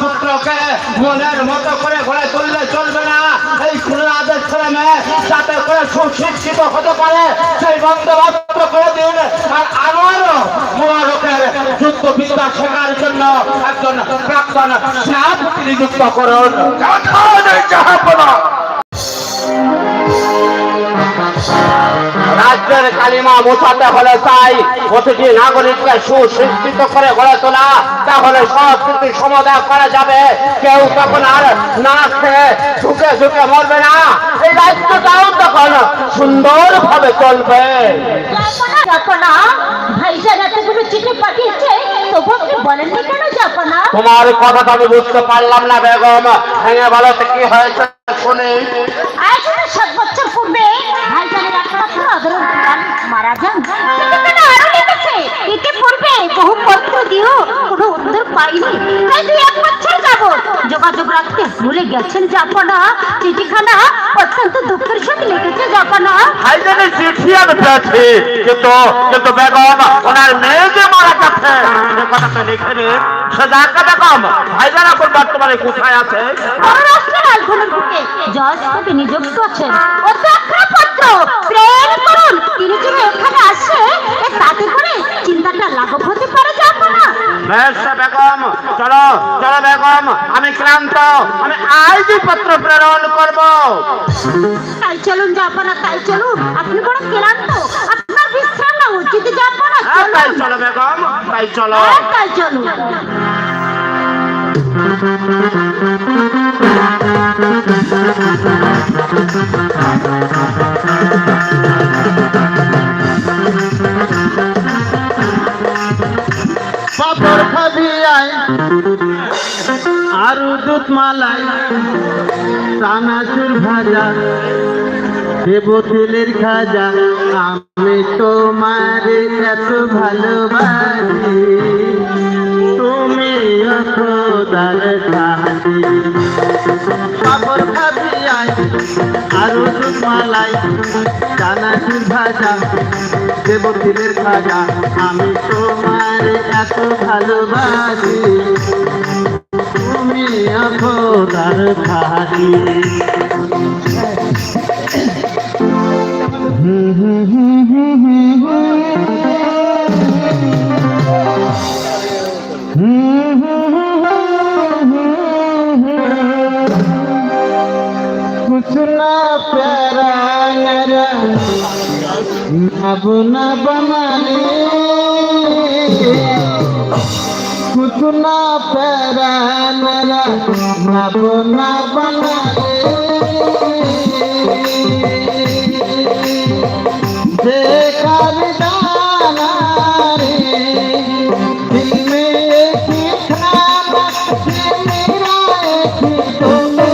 সূত্রকে মনের মতো করে ঘরে তুললে চলবে না। এই খুলনাদের ছেলে মেয়ে যাতে করে সুশিক্ষিত হতে পারে, সেই বন্দোবস্ত করে দিন। আর আমারও মোবারকের যুদ্ধ বিদ্যা শেখার জন্য একজন প্রাক্তন স্নাত নিযুক্ত করুন। রাজ্যের কালিমা মোছাতে হলে চাই। প্রতিটি নাগরিককে সুশিক্ষিত করে গড়ে তোলা তাহলে সংস্কৃতি সমাধান করা যাবে। কেউ তখন আর না খেয়ে ঝুঁকে ঝুঁকে মরবে না। এই রাজ্যটাও তখন চলবে। ভাইজান বলেননি কেন জাপানা তোমার কথা তো আমি বুঝতে পারলাম না বেগম। ভেঙে বলো কি হয়েছে শুনি। আজ সাত বছর পূর্বে ভাইজানের আদরণ প্রাণ মারা যান। আরও লিখেছে ইতিপূর্বে বহু পত্র দিও কোনো উত্তর পাইনি। তাই দুই এক বছর যাব যোগাযোগ রাখতে ভুলে গেছেন জাপানা চিঠিখানা অত্যন্ত দুঃখের সাথে লিখেছে জাপানা ভাইজানের চিঠি আমি পেয়েছি কিন্তু কিন্তু বেগম ওনার মেয়ে যে মারা গেছে সে কথা তো লিখে রে সে যাকে বেগম ভাইজান এখন বর্তমানে কোথায় আছে। পররাষ্ট্রের রাজধানীর বুকে জজ নিযুক্ত আছেন। ও পত্র প্রেম করুন তিনি যদি এখানে আসে এ তাতে করে চিন্তাটা লাঘব হতে পারে যাব না বেশ বেগম চলো চলো বেগম আমি ক্লান্ত। আমি আজই পত্র প্রেরণ করব। তাই চলুন যাব না তাই চলুন। আপনি বড় ক্লান্ত। আপনার বিশ্রাম না উচিত যাব না তাই চলো বেগম তাই চলো। তাই চলুন। পাপড় দুধ মালাই চানাচুর ভাজা, দেব তেলের খাজা, আমি তোমার এত ভালোবাসি। তুমি খোদার সাহায্য পাপড় খাবি আরু মালাই ভাজা, দেব খাজা, আমি তোমার এত ভালোবাসি। তুমি খোদার খাদি হুম হুম হুম হুম হুম হুম कुछ ना प्यारा मेरा अब न बनाने কুতুনা পেরা মেরা না বোনা বানা রে বেকার দানা রে দিল মে কি খানা মেরা কি তুমি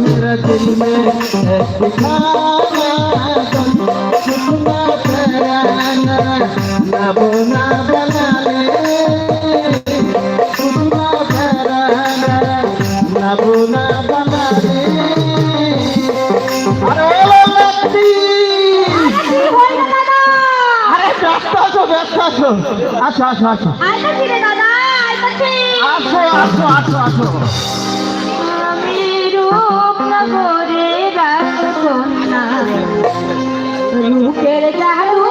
মেরা দিল মে যাব না বানারে আরে লক্ষ্মী আরে ব্যস্ত রূপের জারু